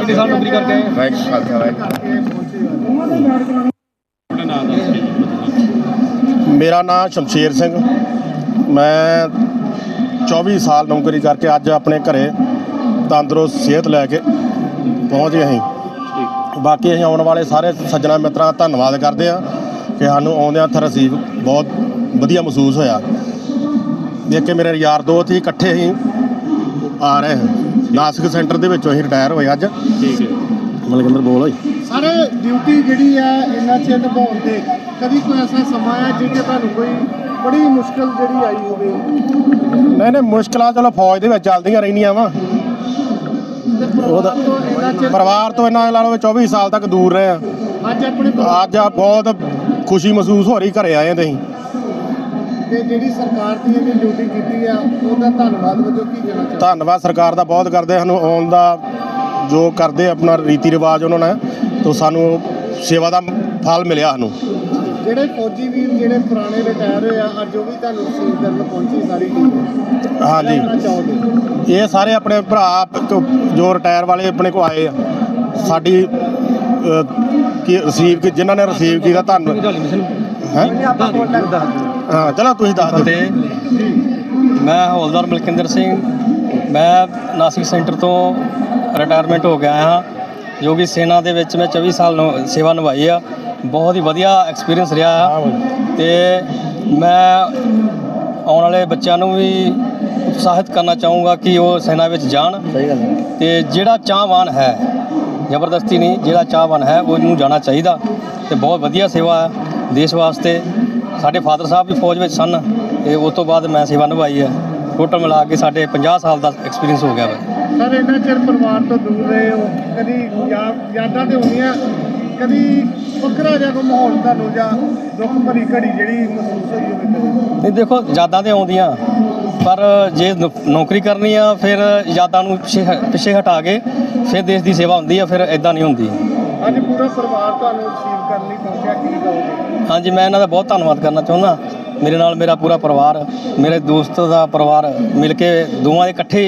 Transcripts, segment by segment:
ਕਿੰਨੇ ਸਾਲ ਨੌਕਰੀ ਕਰਕੇ ਆਏ? ਵਾਹਿਗੁਰੂ ਖਾਲਸਾ ਵਾਹਿਗੁਰੂ ਮੇਰਾ ਨਾਮ ਸ਼ਮਸ਼ੇਰ ਸਿੰਘ। ਮੈਂ 24 ਸਾਲ ਨੌਕਰੀ ਕਰਕੇ ਅੱਜ ਆਪਣੇ ਘਰੇ ਤੰਦਰੁਸਤ ਸਿਹਤ ਲੈ ਕੇ ਪਹੁੰਚ ਗਏ ਅਸੀਂ ਬਾਕੀ ਅਸੀਂ ਆਉਣ ਵਾਲੇ ਸਾਰੇ ਸੱਜਣਾ ਮਿੱਤਰਾਂ ਦਾ ਧੰਨਵਾਦ ਕਰਦੇ ਹਾਂ ਕਿ ਸਾਨੂੰ ਆਉਂਦਿਆਂ ਇੱਥੇ ਰਸੀਵ ਬਹੁਤ ਵਧੀਆ ਮਹਿਸੂਸ ਹੋਇਆ। ਦੇਖ ਕੇ ਮੇਰੇ ਯਾਰ ਦੋਸਤ ਹੀ ਇਕੱਠੇ ਹੀ ਆ ਰਹੇ ਹਾਂ ਨਾਸਿਕ ਸੈਂਟਰ ਦੇ ਵਿੱਚੋਂ ਅਸੀਂ ਰਿਟਾਇਰ ਹੋਏ ਅੱਜ। ਠੀਕ ਹੈ। ਮਲਕਿੰਦਰ ਬੋਲ ਓਏ। ਸਰ ਡਿਊਟੀ ਜਿਹੜੀ ਹੈ ਇੰਨਾ ਚਿਰ ਨਿਭਾਉਣ ਤੇ ਕਦੀ ਕੋਈ ਐਸਾ ਸਮਾਂ ਹੈ ਜਿਹਦੇ ਤੁਹਾਨੂੰ ਕੋਈ ਬੜੀ ਮੁਸ਼ਕਲ ਜਿਹੜੀ ਆਈ ਹੋਵੇ? ਨਹੀਂ ਨਹੀਂ ਮੁਸ਼ਕਲਾਂ ਚਲੋ ਫੌਜ ਦੇ ਵਿੱਚ ਚੱਲਦੀਆਂ ਰਹਿੰਦੀਆਂ ਵਾ। ਤੇ ਪਰਿਵਾਰ ਤੋਂ ਇੰਨਾ ਚਿਰ ਪਰਿਵਾਰ ਤੋਂ ਇੰਨਾ ਲਾ ਲਓ ਵੀ 24 ਸਾਲ ਤੱਕ ਦੂਰ ਰਹੇ ਆ। ਅੱਜ ਆਪਣੇ ਪਰਿਵਾਰ ਅੱਜ ਆ ਬਹੁਤ ਖੁਸ਼ੀ ਮਹਿਸੂਸ ਹੋ ਰਹੀ ਘਰੇ ਆਏ ਤੇ ਅਸੀਂ ਤੇ ਜਿਹੜੀ ਸਰਕਾਰ ਦੀ ਇਹਨੇ ਡਿਊਟੀ ਕੀਤੀ ਆ ਉਹਦਾ ਧੰਨਵਾਦ ਵਜੋਂ ਕੀ ਕਹਿਣਾ ਚਾਹੁੰਦੇ ਧੰਨਵਾਦ ਸਰਕਾਰ ਦਾ ਬਹੁਤ ਕਰਦੇ ਸਾਨੂੰ ਆਉਣ ਦਾ ਜੋ ਕਰਦੇ ਆਪਣਾ ਰੀਤੀ ਰਿਵਾਜ ਉਹਨਾਂ ਨੇ ਤੋਂ ਸਾਨੂੰ ਸੇਵਾ ਦਾ ਫਲ ਮਿਲਿਆ ਸਾਨੂੰ। ਜਿਹੜੇ ਫੌਜੀ ਵੀਰ ਜਿਹੜੇ ਪੁਰਾਣੇ ਰਿਟਾਇਰ ਹੋਏ ਆ ਅੱਜ ਉਹ ਵੀ ਤੁਹਾਨੂੰ ਰਿਸੀਵ ਕਰਨ ਪਹੁੰਚੀ ਸਾਰੀ ਟੀਮ ਹਾਂਜੀ। ਇਹ ਸਾਰੇ ਆਪਣੇ ਭਰਾ ਜੋ ਰਿਟਾਇਰ ਵਾਲੇ ਆਪਣੇ ਕੋ ਆਏ ਆ। ਸਾਡੀ ਕੀ ਰਿਸੀਵ ਜਿਨ੍ਹਾਂ ਨੇ ਰਿਸੀਵ ਕੀਤਾ ਧੰਨਵਾਦ। ਹੈ? ਹਾਂ ਚਲੋ ਤੁਸੀਂ ਦੱਸ ਦਿਓ। ਤੇ ਮੈਂ ਹੌਲਦਾਰ ਮਲਕਿੰਦਰ ਸਿੰਘ। ਮੈਂ ਨਾਸਿਕ ਸੈਂਟਰ ਤੋਂ ਰਿਟਾਇਰਮੈਂਟ ਹੋ ਗਿਆ ਹਾਂ ਜੋ ਕਿ ਸੈਨਾ ਦੇ ਵਿੱਚ ਮੈਂ 24 ਸਾਲ ਨੌ- ਸੇਵਾ ਨਿਭਾਈ ਆ। ਬਹੁਤ ਹੀ ਵਧੀਆ ਐਕਸਪੀਰੀਅੰਸ ਰਿਹਾ ਆ। ਤੇ ਮੈਂ ਆਉਣ ਵਾਲੇ ਬੱਚਿਆਂ ਨੂੰ ਵੀ ਉਤਸ਼ਾਹਿਤ ਕਰਨਾ ਚਾਹੂੰਗਾ ਕਿ ਉਹ ਸੈਨਾ ਵਿੱਚ ਜਾਣ। ਸਹੀ ਗੱਲ ਹੈ। ਤੇ ਜਿਹੜਾ ਚਾਹਵਾਨ ਹੈ ਜ਼ਬਰਦਸਤੀ ਨਹੀਂ ਜਿਹੜਾ ਚਾਹਵਾਨ ਹੈ ਉਹ ਨੂੰ ਜਾਣਾ ਚਾਹੀਦਾ। ਤੇ ਬਹੁਤ ਵਧੀਆ ਸੇਵਾ ਹੈ ਦੇਸ਼ ਵਾਸਤੇ। ਸਾਡੇ ਫਾਦਰ ਸਾਹਿਬ ਵੀ ਫੌਜ ਵਿੱਚ ਸਨ ਤੇ ਉਸ ਤੋਂ ਬਾਅਦ ਮੈਂ ਸੇਵਾ ਨਿਭਾਈ ਹੈ। ਟੋਟਲ ਮਿਲਾ ਕੇ ਸਾਡੇ 50 ਸਾਲ ਦਾ ਐਕਸਪੀਰੀਅੰਸ ਹੋ ਗਿਆ ਵਾ। ਸਰ ਇੰਨਾ ਚਿਰ ਪਰਿਵਾਰ ਤੋਂ ਦੂਰ ਰਹੇ ਹੋ? ਕਦੀ ਯਾਦਾਂ ਤੇ ਹੁੰਦੀਆਂ ਕਦੀ ਵੱਖਰਾ ਜਿਹਾ ਕੋਈ ਮਾਹੌਲ ਤੁਹਾਨੂੰ ਜਾਂ ਦੁੱਖ ਭਰੀ ਘੜੀ ਜਿਹੜੀ ਮਹਿਸੂਸ ਹੋਈ ਹੋਵੇ ਨਹੀਂ ਦੇਖੋ ਯਾਦਾਂ ਤੇ ਆਉਂਦੀਆਂ ਪਰ ਜੇ ਨੌਕਰੀ ਕਰਨੀ ਆ ਫਿਰ ਯਾਦਾਂ ਨੂੰ ਪਿੱਛੇ ਹਟਾ ਕੇ ਫਿਰ ਦੇਸ਼ ਦੀ ਸੇਵਾ ਹੁੰਦੀ ਆ ਫਿਰ ਇਦਾਂ ਨਹੀਂ ਹੁੰਦੀ। ਅੱਜ ਪੂਰਾ ਪਰਿਵਾਰ ਤੁਹਾਨੂੰ ਰਿਸੀਵ ਕਰਨ ਲਈ ਪਹੁੰਚਿਆ ਕੀ ਕਹੋਗੇ ਹਾਂਜੀ ਮੈਂ ਇਹਨਾਂ ਦਾ ਬਹੁਤ ਧੰਨਵਾਦ ਕਰਨਾ ਚਾਹੁੰਦਾ। ਮੇਰੇ ਨਾਲ ਮੇਰਾ ਪੂਰਾ ਪਰਿਵਾਰ ਮੇਰੇ ਦੋਸਤ ਦਾ ਪਰਿਵਾਰ ਮਿਲ ਕੇ ਦੋਵਾਂ ਦੇ ਇਕੱਠੇ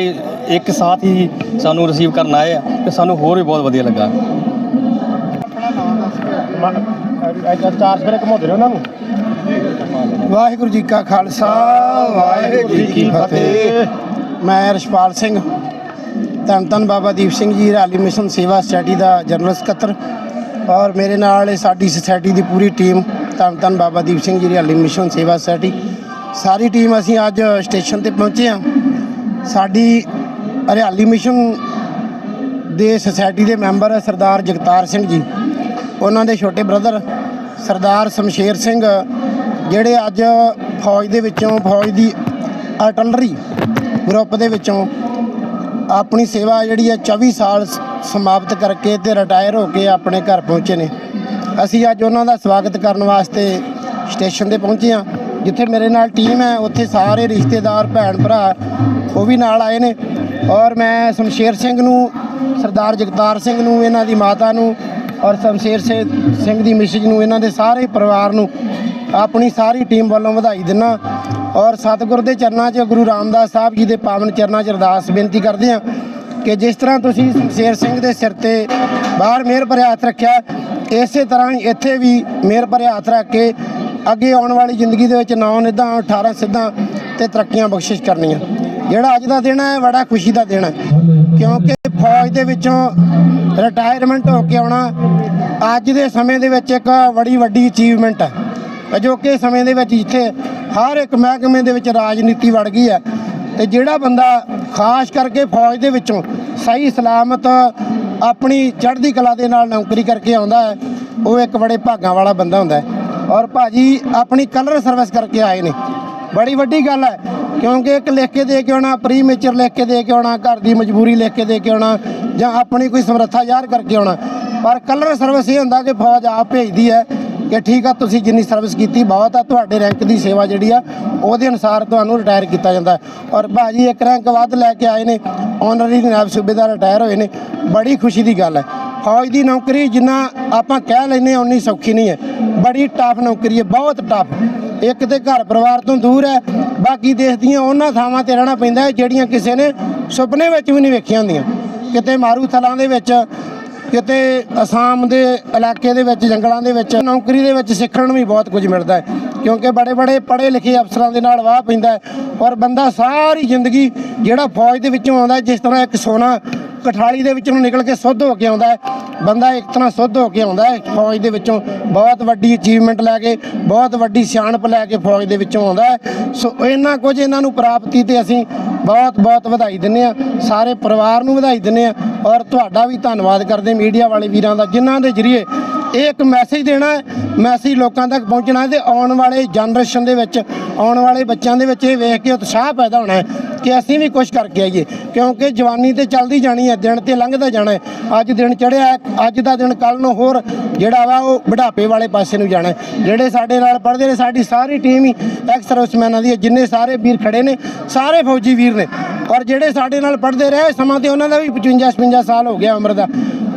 ਇੱਕ ਸਾਥ ਹੀ ਸਾਨੂੰ ਰਿਸੀਵ ਕਰਨ ਆਏ ਆ ਤੇ ਸਾਨੂੰ ਹੋਰ ਵੀ ਬਹੁਤ ਵਧੀਆ ਲੱਗਾ। ਆਪਣਾ ਨਾਮ ਦੱਸ ਕੇ ਅੱਗੇ ਚਾਰ ਸਵੇਰੇ ਘਮਾਉਂਦੇ ਰਹੇ ਉਹਨਾਂ ਨੂੰ। ਵਾਹਿਗੁਰੂ ਜੀ ਕਾ ਖਾਲਸਾ ਵਾਹਿਗੁਰੂ ਜੀ ਕੀ ਫਤਿਹ। ਮੈਂ ਰਸ਼ਪਾਲ ਸਿੰਘ। ਧੰਨ ਧੰਨ ਬਾਬਾ ਦੀਪ ਸਿੰਘ ਜੀ, ਰਾਲੀ ਮਿਸ਼ਨ ਸੇਵਾ ਸੁਸਾਇਟੀ ਦਾ ਜਨਰਲ ਸਕੱਤਰ ਔਰ ਮੇਰੇ ਨਾਲ ਇਹ ਸਾਡੀ ਸੁਸਾਇਟੀ ਦੀ ਪੂਰੀ ਟੀਮ, ਧੰਨ ਧੰਨ ਬਾਬਾ ਦੀਪ ਸਿੰਘ ਜੀ, ਰਾਲੀ ਮਿਸ਼ਨ ਸੇਵਾ ਸੁਸਾਇਟੀ। ਸਾਰੀ ਟੀਮ ਅਸੀਂ ਅੱਜ ਸਟੇਸ਼ਨ ਤੇ ਪਹੁੰਚੇ ਹਾਂ। ਸਾਡੀ ਹਰਿਆਲੀ ਮਿਸ਼ਨ ਦੇ ਸੁਸਾਇਟੀ ਦੇ ਮੈਂਬਰ ਸਰਦਾਰ ਜਗਤਾਰ ਸਿੰਘ ਜੀ, ਉਹਨਾਂ ਦੇ ਛੋਟੇ ਬ੍ਰਦਰ ਸਰਦਾਰ ਸ਼ਮਸ਼ੇਰ ਸਿੰਘ, ਜਿਹੜੇ ਅੱਜ ਫੌਜ ਦੇ ਵਿੱਚੋਂ, ਫੌਜ ਦੀ ਆਰਟਲਰੀ ਗਰੁੱਪ ਦੇ ਵਿੱਚੋਂ ਆਪਣੀ ਸੇਵਾ ਜਿਹੜੀ ਹੈ 24 ਸਾਲ ਸਮਾਪਤ ਕਰਕੇ ਤੇ ਰਿਟਾਇਰ ਹੋ ਕੇ ਆਪਣੇ ਘਰ ਪਹੁੰਚੇ ਨੇ। ਅਸੀਂ ਅੱਜ ਉਹਨਾਂ ਦਾ ਸਵਾਗਤ ਕਰਨ ਵਾਸਤੇ ਸਟੇਸ਼ਨ ਤੇ ਪਹੁੰਚੇ ਹਾਂ, ਜਿੱਥੇ ਮੇਰੇ ਨਾਲ ਟੀਮ ਹੈ, ਉੱਥੇ ਸਾਰੇ ਰਿਸ਼ਤੇਦਾਰ, ਭੈਣ ਭਰਾ ਉਹ ਵੀ ਨਾਲ ਆਏ ਨੇ। ਔਰ ਮੈਂ ਸ਼ਮਸ਼ੇਰ ਸਿੰਘ ਨੂੰ, ਸਰਦਾਰ ਜਗਤਾਰ ਸਿੰਘ ਨੂੰ, ਇਹਨਾਂ ਦੀ ਮਾਤਾ ਨੂੰ ਔਰ ਸ਼ਮਸ਼ੇਰ ਸੇ- ਸਿੰਘ ਦੀ ਮਿਸਿਜ ਨੂੰ, ਇਹਨਾਂ ਦੇ ਸਾਰੇ ਪਰਿਵਾਰ ਨੂੰ ਆਪਣੀ ਸਾਰੀ ਟੀਮ ਵੱਲੋਂ ਵਧਾਈ ਦਿੰਨਾ ਔਰ ਸਤਿਗੁਰ ਦੇ ਚਰਨਾਂ 'ਚ ਗੁਰੂ ਰਾਮਦਾਸ ਸਾਹਿਬ ਜੀ ਦੇ ਪਾਵਨ ਚਰਨਾਂ 'ਚ ਅਰਦਾਸ ਬੇਨਤੀ ਕਰਦੇ ਹਾਂ ਕਿ ਜਿਸ ਤਰ੍ਹਾਂ ਤੁਸੀਂ ਸ਼ਮਸ਼ੇਰ ਸਿੰਘ ਦੇ ਸਿਰ ਤੇ ਬਾਹਰ ਮਿਹਰ ਭਰਿਆ ਹੱਥ ਰੱਖਿਆ, ਇਸੇ ਤਰ੍ਹਾਂ ਹੀ ਇੱਥੇ ਵੀ ਮਿਹਰ ਭਰਿਆ ਹੱਥ ਰੱਖ ਕੇ ਅੱਗੇ ਆਉਣ ਵਾਲੀ ਜ਼ਿੰਦਗੀ ਦੇ ਵਿੱਚ ਨੌ ਨਿਧਾਂ 18 ਸਿੱਧਾਂ ਤੇ ਤਰੱਕੀਆਂ ਬਖਸ਼ਿਸ਼ ਕਰਨੀਆਂ। ਜਿਹੜਾ ਅੱਜ ਦਾ ਦਿਨ ਹੈ ਬੜਾ ਖੁਸ਼ੀ ਦਾ ਦਿਨ ਹੈ। ਕਿਉਂਕਿ ਫੌਜ ਦੇ ਵਿੱਚੋਂ ਰਿਟਾਇਰਮੈਂਟ ਹੋ ਕੇ ਆਉਣਾ ਅੱਜ ਦੇ ਸਮੇਂ ਦੇ ਵਿੱਚ ਇੱਕ ਬੜੀ ਵੱਡੀ ਅਚੀਵਮੈਂਟ ਹੈ। ਅਜੋਕੇ ਸਮੇਂ ਦੇ ਵਿੱਚ ਜਿੱਥੇ ਹਰ ਇੱਕ ਮਹਿਕਮੇ ਦੇ ਵਿੱਚ ਰਾਜਨੀਤੀ ਵੜ ਗਈ ਹੈ, ਤੇ ਜਿਹੜਾ ਬੰਦਾ ਖਾਸ ਕਰਕੇ ਫੌਜ ਦੇ ਵਿੱਚੋਂ ਸਹੀ ਸਲਾਮਤ ਆਪਣੀ ਚੜ੍ਹਦੀ ਕਲਾ ਦੇ ਨਾਲ ਨੌਕਰੀ ਕਰਕੇ ਆਉਂਦਾ ਹੈ, ਉਹ ਇੱਕ ਬੜੇ ਭਾਗਾਂ ਵਾਲਾ ਬੰਦਾ ਹੁੰਦਾ ਹੈ। ਔਰ ਭਾਜੀ ਆਪਣੀ ਕਲਰ ਸਰਵਿਸ ਕਰਕੇ ਆਏ ਨੇ। ਬੜੀ ਵੱਡੀ ਗੱਲ ਹੈ, ਕਿਉਂਕਿ ਇੱਕ ਲਿਖ ਕੇ ਦੇ ਕੇ ਆਉਣਾ ਪ੍ਰੀਮੇਚਰ ਲਿਖ ਕੇ ਦੇ ਕੇ ਆਉਣਾ, ਘਰ ਦੀ ਮਜਬੂਰੀ ਲਿਖ ਕੇ ਦੇ ਕੇ ਆਉਣਾ, ਜਾਂ ਆਪਣੀ ਕੋਈ ਸਮਰੱਥਾ ਜ਼ਾਹਰ ਕਰਕੇ ਆਉਣਾ, ਪਰ ਕਲਰ ਸਰਵਿਸ ਇਹ ਹੁੰਦਾ ਕਿ ਫੌਜ ਆਪ ਭੇਜਦੀ ਹੈ ਕਿ ਠੀਕ ਆ, ਤੁਸੀਂ ਜਿੰਨੀ ਸਰਵਿਸ ਕੀਤੀ, ਬਹੁਤ ਆ, ਤੁਹਾਡੇ ਰੈਂਕ ਦੀ ਸੇਵਾ ਜਿਹੜੀ ਆ, ਉਹਦੇ ਅਨੁਸਾਰ ਤੁਹਾਨੂੰ ਰਿਟਾਇਰ ਕੀਤਾ ਜਾਂਦਾ ਹੈ। ਔਰ ਭਾਜੀ, ਇੱਕ ਰੈਂਕ ਵੱਧ ਲੈ ਕੇ ਆਏ ਨੇ ਆਨਰਰੀ ਨਾਇਬ ਸੂਬੇਦਾਰ ਰਿਟਾਇਰ ਹੋਏ ਨੇ, ਬੜੀ ਖੁਸ਼ੀ ਦੀ ਗੱਲ ਹੈ। ਫੌਜ ਦੀ ਨੌਕਰੀ ਜਿੰਨਾ ਆਪਾਂ ਕਹਿ ਲੈਨੇ ਉਨੀ ਸੌਖੀ ਨਹੀਂ ਹੈ। ਬੜੀ ਟਫ ਨੌਕਰੀ ਹੈ, ਬਹੁਤ ਟਫ ਇੱਕ ਤੇ ਘਰ ਪਰਿਵਾਰ ਤੋਂ ਦੂਰ ਹੈ, ਬਾਕੀ ਦੇਸ਼ ਦੀਆਂ ਉਹਨਾਂ ਥਾਵਾਂ ਤੇ ਰਹਿਣਾ ਪੈਂਦਾ ਹੈ, ਜਿਹੜੀਆਂ ਕਿਸੇ ਨੇ ਸੁਪਨੇ ਵਿੱਚ ਵੀ ਨਹੀਂ ਵੇਖੀਆਂ ਹੁੰਦੀਆਂ। ਕਿਤੇ ਮਾਰੂ ਥਲਾਂ ਦੇ ਵਿੱਚ ਕਿਤੇ ਅਸਾਮ ਦੇ ਇਲਾਕੇ ਦੇ ਵਿੱਚ, ਜੰਗਲਾਂ ਦੇ ਵਿੱਚ, ਨੌਕਰੀ ਦੇ ਵਿੱਚ ਸਿੱਖਣ ਨੂੰ ਵੀ ਬਹੁਤ ਕੁਝ ਮਿਲਦਾ ਹੈ। ਕਿਉਂਕਿ ਬੜੇ ਬੜੇ ਪੜ੍ਹੇ ਲਿਖੇ ਅਫਸਰਾਂ ਦੇ ਨਾਲ ਵਾਹ ਪੈਂਦਾ ਔਰ ਬੰਦਾ ਸਾਰੀ ਜ਼ਿੰਦਗੀ ਜਿਹੜਾ ਫੌਜ ਦੇ ਵਿੱਚੋਂ ਆਉਂਦਾ ਜਿਸ ਤਰ੍ਹਾਂ ਇੱਕ ਸੋਨਾ ਕਠਾਲੀ ਦੇ ਵਿੱਚੋਂ ਨਿਕਲ ਕੇ ਸੁੱਧ ਹੋ ਕੇ ਆਉਂਦਾ ਹੈ, ਬੰਦਾ ਇੱਕ ਤਰ੍ਹਾਂ ਸੁੱਧ ਹੋ ਕੇ ਆਉਂਦਾ ਹੈ ਫੌਜ ਦੇ ਵਿੱਚੋਂ। ਬਹੁਤ ਵੱਡੀ ਅਚੀਵਮੈਂਟ ਲੈ ਕੇ, ਬਹੁਤ ਵੱਡੀ ਸਿਆਣਪ ਲੈ ਕੇ ਫੌਜ ਦੇ ਵਿੱਚੋਂ ਆਉਂਦਾ ਹੈ। ਸੋ ਇਹਨਾਂ ਕੁਝ ਇਹਨਾਂ ਨੂੰ ਪ੍ਰਾਪਤੀ ਤੇ ਅਸੀਂ ਬਹੁਤ ਬਹੁਤ ਵਧਾਈ ਦਿੰਦੇ ਆ ਸਾਰੇ ਪਰਿਵਾਰ ਨੂੰ ਵਧਾਈ ਦਿੰਦੇ ਆ ਔਰ ਤੁਹਾਡਾ ਵੀ ਧੰਨਵਾਦ ਕਰਦੇ ਮੀਡੀਆ ਵਾਲੇ ਵੀਰਾਂ ਦਾ, ਜਿਨ੍ਹਾਂ ਦੇ ਜਰੀਏ ਇਹ ਇੱਕ ਮੈਸੇਜ ਦੇਣਾ ਮੈਸੇਜ ਲੋਕਾਂ ਤੱਕ ਪਹੁੰਚਣਾ ਹੈ ਤੇ ਆਉਣ ਵਾਲੇ ਜਨਰੇਸ਼ਨ ਦੇ ਵਿੱਚ, ਆਉਣ ਵਾਲੇ ਬੱਚਿਆਂ ਦੇ ਵਿੱਚ ਇਹ ਵੇਖ ਕੇ ਉਤਸ਼ਾਹ ਪੈਦਾ ਹੋਣਾ ਹੈ ਕਿ ਅਸੀਂ ਵੀ ਕੁਝ ਕਰਕੇ ਆਈਏ। ਕਿਉਂਕਿ ਜਵਾਨੀ ਤੇ ਚੱਲਦੀ ਜਾਣੀ ਹੈ, ਦਿਨ ਤੇ ਲੰਘਦਾ ਜਾਣਾ ਹੈ। ਅੱਜ ਦਿਨ ਚੜਿਆ ਅੱਜ ਦਾ ਦਿਨ ਕੱਲ ਨੂੰ ਹੋਰ ਜਿਹੜਾ ਵਾ ਉਹ ਬੁਢਾਪੇ ਵਾਲੇ ਪਾਸੇ ਨੂੰ ਜਾਣਾ ਜਿਹੜੇ ਸਾਡੇ ਨਾਲ ਪੜ੍ਹਦੇ ਨੇ, ਸਾਡੀ ਸਾਰੀ ਟੀਮ ਹੀ ਐਕਸ ਸਰਵਿਸਮੈਨਾਂ ਦੀ ਹੈ, ਜਿੰਨੇ ਸਾਰੇ ਵੀਰ ਖੜੇ ਨੇ, ਸਾਰੇ ਫੌਜੀ ਵੀਰ ਨੇ। ਔਰ ਜਿਹੜੇ ਸਾਡੇ ਨਾਲ ਪੜ੍ਹਦੇ ਰਹੇ, ਸਮਾਂ ਤੇ ਉਹਨਾਂ ਦਾ ਵੀ 55 56 ਸਾਲ ਹੋ ਗਿਆ ਉਮਰ ਦਾ।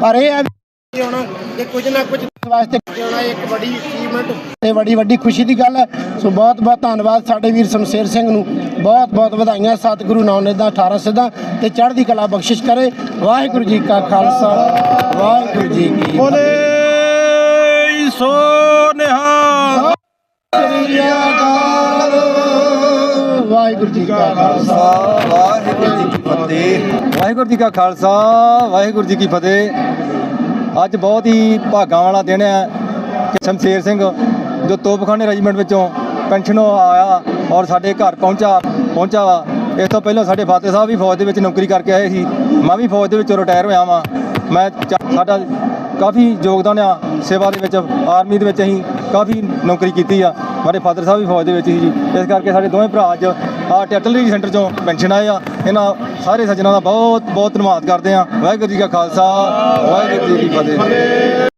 ਪਰ ਇਹ ਕੁਝ ਨਾ ਕੁਝ ਵਾਸਤੇ ਇੱਕ ਅਚੀਵਮੈਂਟ ਤੇ ਬੜੀ ਵੱਡੀ ਖੁਸ਼ੀ ਦੀ ਗੱਲ ਹੈ। ਸੋ ਬਹੁਤ ਬਹੁਤ ਧੰਨਵਾਦ ਸਾਡੇ ਵੀਰ ਸ਼ਮਸ਼ੇਰ ਸਿੰਘ ਨੂੰ। ਬਹੁਤ ਬਹੁਤ ਵਧਾਈਆਂ ਸਤਿਗੁਰੂ ਨਾਨਕ ਦਾ 18 ਸਿੱਧਾ ਤੇ ਚੜ੍ਹਦੀ ਕਲਾ ਬਖਸ਼ਿਸ਼ ਕਰੇ। ਵਾਹਿਗੁਰੂ ਜੀ ਕਾ ਖਾਲਸਾ ਵਾਹਿਗੁਰੂ ਜੀ ਕੀ ਬੋਲੇ ਸੋ ਨਿਹਾਲ। ਫਤਿਹ ਵਾਹਿਗੁਰੂ ਜੀ ਕਾ ਖਾਲਸਾ ਵਾਹਿਗੁਰੂ ਜੀ ਕੀ ਫਤਿਹ। ਵਾਹਿਗੁਰੂ ਜੀ ਕਾ ਖਾਲਸਾ ਵਾਹਿਗੁਰੂ ਜੀ ਕੀ ਫਤਿਹ। ਅੱਜ ਬਹੁਤ ਹੀ ਭਾਗਾਂ ਵਾਲਾ ਦਿਨ ਹੈ ਕਿ ਸ਼ਮਸ਼ੇਰ ਸਿੰਘ ਜੋ ਤੋਪਖਾਨੇ ਰੈਜੀਮੈਂਟ ਵਿੱਚੋਂ ਪੈਨਸ਼ਨੋਂ ਆਇਆ ਔਰ ਸਾਡੇ ਘਰ ਪਹੁੰਚਾ ਪਹੁੰਚਾ ਵਾ। ਇਸ ਤੋਂ ਪਹਿਲਾਂ ਸਾਡੇ ਫਾਦਰ ਸਾਹਿਬ ਵੀ ਫੌਜ ਦੇ ਵਿੱਚ ਨੌਕਰੀ ਕਰਕੇ ਆਏ ਸੀ। ਮੈਂ ਵੀ ਫੌਜ ਦੇ ਵਿੱਚੋਂ ਰਿਟਾਇਰ ਹੋਇਆ ਵਾਂ। ਮੈਂ ਚਾ- ਸਾਡਾ ਕਾਫੀ ਯੋਗਦਾਨ ਆ ਸੇਵਾ ਦੇ ਵਿੱਚ ਆਰਮੀ ਦੇ ਵਿੱਚ ਅਸੀਂ ਕਾਫੀ ਨੌਕਰੀ ਕੀਤੀ ਆ। ਸਾਡੇ ਫਾਦਰ ਸਾਹਿਬ ਵੀ ਫੌਜ ਦੇ ਵਿੱਚ ਸੀ ਜੀ। ਇਸ ਕਰਕੇ ਸਾਡੇ ਦੋਵੇਂ ਭਰਾ ਅੱਜ ਟੈਟਲਰੀ ਸੈਂਟਰ ਚੋਂ ਪੈਨਸ਼ਨ ਆਏ ਆ। ਇਹਨਾਂ ਸਾਰੇ ਸੱਜਣਾਂ ਦਾ ਬਹੁਤ ਬਹੁਤ ਧੰਨਵਾਦ ਕਰਦੇ ਆ ਵਾਹਿਗੁਰੂ ਜੀ ਕਾ ਖਾਲਸਾ, ਵਾਹਿਗੁਰੂ ਜੀ ਕੀ ਫਤਿਹ।